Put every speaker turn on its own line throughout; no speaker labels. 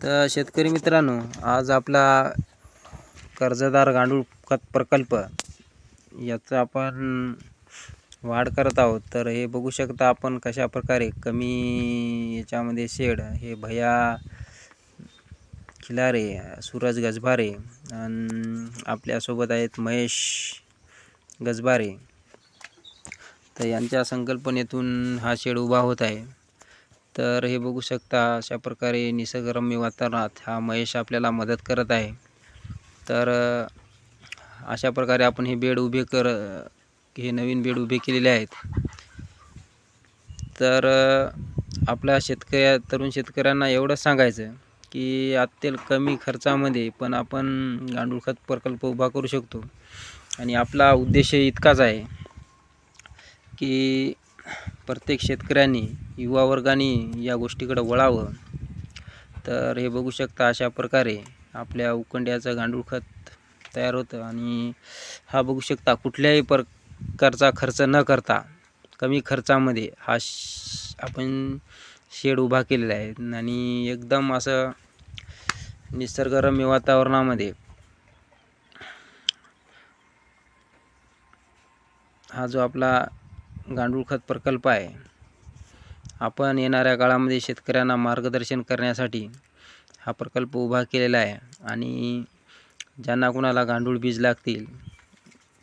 तर शेतकरी मित्रांनो आज आपला कर्जदार गांडूळ खत प्रकल्प याचं आपण वाढ करत आहोत. तर हे बघू शकता आपण कशा प्रकारे कमी याच्यामध्ये शेड हे भया खिलारे सूरज गजभारे आणि आपल्यासोबत आहेत महेश गजबारे तर यांच्या संकल्पनेतून हा शेड उभा होत आहे. तर हे बघू शकता अशा प्रकारे निसर्गरम्य वातावरणात हा महेश आपल्याला मदत करत आहे. तर अशा प्रकारे आपण हे बेड उभे कर हे नवीन बेड उभे केलेले आहेत. तर आपल्या शेतकऱ्या तरुण शेतकऱ्यांना एवढंच सांगायचं की आत्तेल कमी खर्चामध्ये पण आपण गांडूळ खत प्रकल्प उभा करू शकतो. आणि आपला उद्देश इतकाच आहे की प्रत्येक शेतकऱ्यांनी युवा वर्गाने या गोष्टीकडं वळावं. तर हे बघू शकता अशा प्रकारे आपल्या उकंड्याचं गांडूळ खत तयार होतं आणि हा बघू शकता कुठल्याही प्रकारचा खर्च न करता कमी खर्चामध्ये हा श आपण शेड उभा केलेला आहे. आणि एकदम असं निसर्गरम्य वातावरणामध्ये हा जो आपला गांडूळ खत प्रकल्प आहे. आपण येणाऱ्या काळामध्ये शेतकऱ्यांना मार्गदर्शन करण्यासाठी हा प्रकल्प उभा केलेला आहे आणि ज्यांना कुणाला गांडूळ बीज लागतील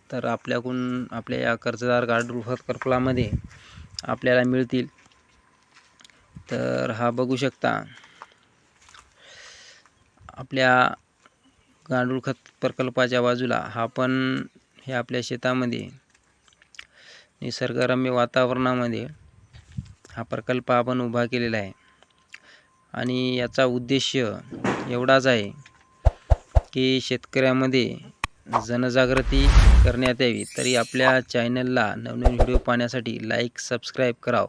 तर आपल्याकडून आपल्या या कर्जदार गांडूळ खत प्रकल्पामध्ये आपल्याला मिळतील. तर हा बघू शकता आपल्या गांडूळ खत प्रकल्पाच्या बाजूला हा पण हे आपल्या शेतामध्ये निसर्गरम्य वातावरणामध्ये हा प्रकल्प आपण उभा केलेला आहे. आणि याचा उद्देश एवढाच आहे की शेतकऱ्यामध्ये जनजागृती करण्यात यावी. तरी आपल्या चॅनलला नवनवीन व्हिडिओ पाहण्यासाठी लाईक सबस्क्राईब करावं.